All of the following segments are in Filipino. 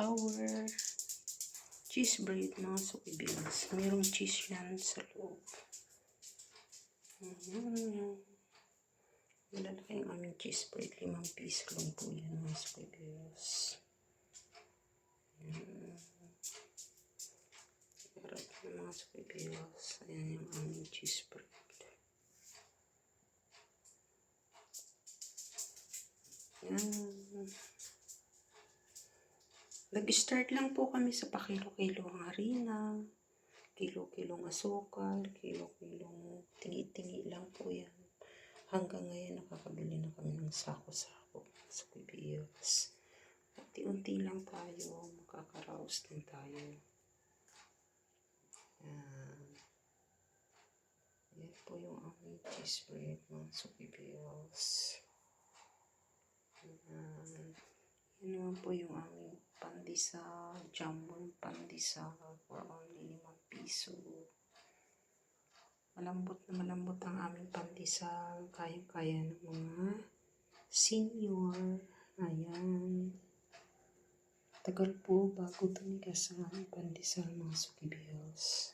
our cheese bread mga sukibils. Merong cheese yan sa loob. Ayan. Malalaki yung aming cheese bread. Limang piso lang po yan mga. Ayan. Harap ng mga sukibils. Ayan yung aming cheese bread. Ayan. Nag-start lang po kami sa pakilo-kilo ang harina, kilo-kilong asukal, kilo-kilong tingi-tingi lang po yan. Hanggang ngayon nakakabili na kami ng sako-sako sa PBS. Unti-unti lang tayo, makakaraos din tayo. Yan. Yan po yung aming cheese bread, mga sukibios. Yan. Yan naman po yung aming pandesal, jumbo pandesal for only 5 piso. Malambot na malambot ang aming pandesal. Kaya-kaya ng mga senior. Ayan. Tagal po bago tumigas ang aming pandesal mga sukibils.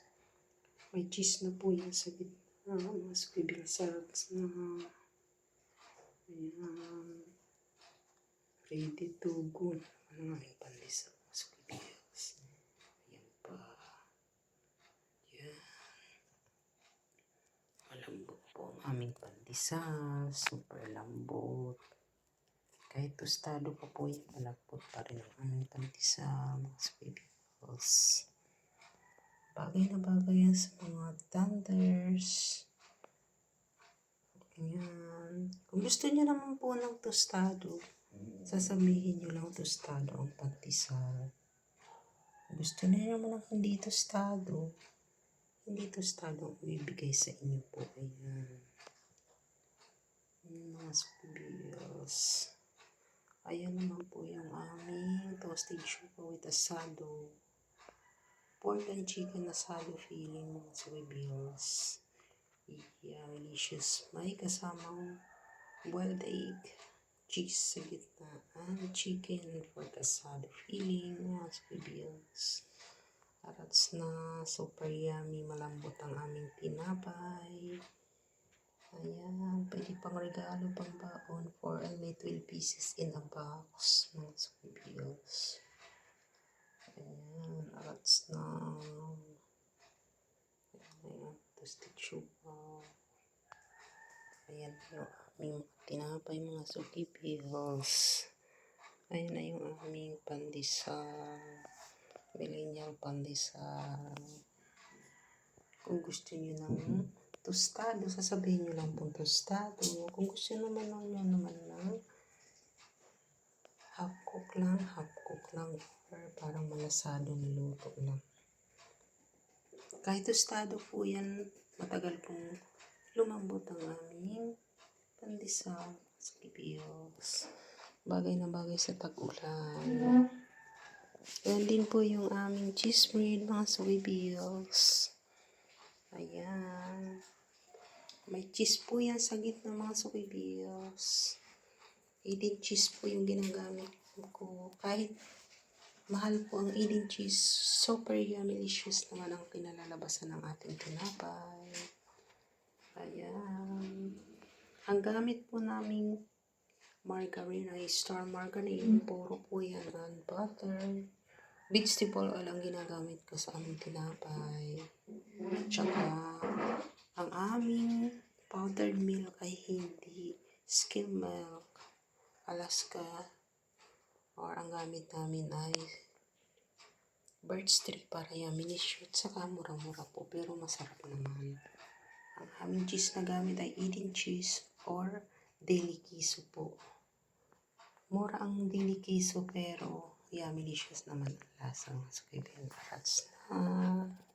May cheese na po yan sa gitna mga sukibils. Sarap na. Ayan. Ready to go. Ano nga yung pandesal sukibils. Ayan pa. Ayan. Malambot po ang aming pandesal. Super lambot. Kahit tostado pa po yan, malambot pa rin ang aming pandesal. Mga squibbles. Bagay na bagay yan sa mga thunders. Ayan. Kung gusto niyo naman po ng tostado, sasabihin niyo lang tostado ang pandesal. Gusto niyo naman ng hindi tostado, hindi tostado ang ibibigay sa inyo po. Ayan. Ayan mga. Ayan naman po yung aming toasted sugar with asado. Pork and chicken asado filling mga squibbles. Yeah, delicious. May kasamang boiled egg, cheese sa gitna, and chicken for asado filling mga squibbles. Arats na super malambot ang aming tinapay. Ayan, pwede pang regalo, pang baon for only 12 pieces in a box, mga squibbles. Ayan, arats na. Ayan, toasted sugar. Ayan yung aming tinapay, mga squibbles. Ayan na yung aming pandesal. Millennial pandesal. Kung gusto niyo ng tostado, sasabihin niyo lang pong tostado. Kung gusto naman nyo naman ng half cook lang, half cook lang, or parang malasado na luto lang. Kahit tostado po yan, matagal pong lumambot ang aming pandesal sa kibiyos. Bagay na bagay sa tag-ulan. Yan din po yung aming cheese bread, mga suwibills. Ayan. May cheese po yan sa gitna mga sukibills. Eden cheese po yung ginagamit ko. Kahit mahal po ang Eden cheese, super yummy, delicious naman ang kinalalabasan ng ating tinapay. Ayan. Ang gamit po naming margarine ay star margarine. Puro po yan and butter. Vegetable oil ang ginagamit ko sa aming tinapay. Tsaka, ang aming powdered milk ay hindi skim milk, Alaska, or ang gamit namin ay birch tree para yummy shoot. Saka mura-mura po, pero masarap naman. Ang aming cheese na gamit ay Eden cheese or deli queso po. Mura ang deli queso pero yummy delicious naman ang lasa. So, kaya na.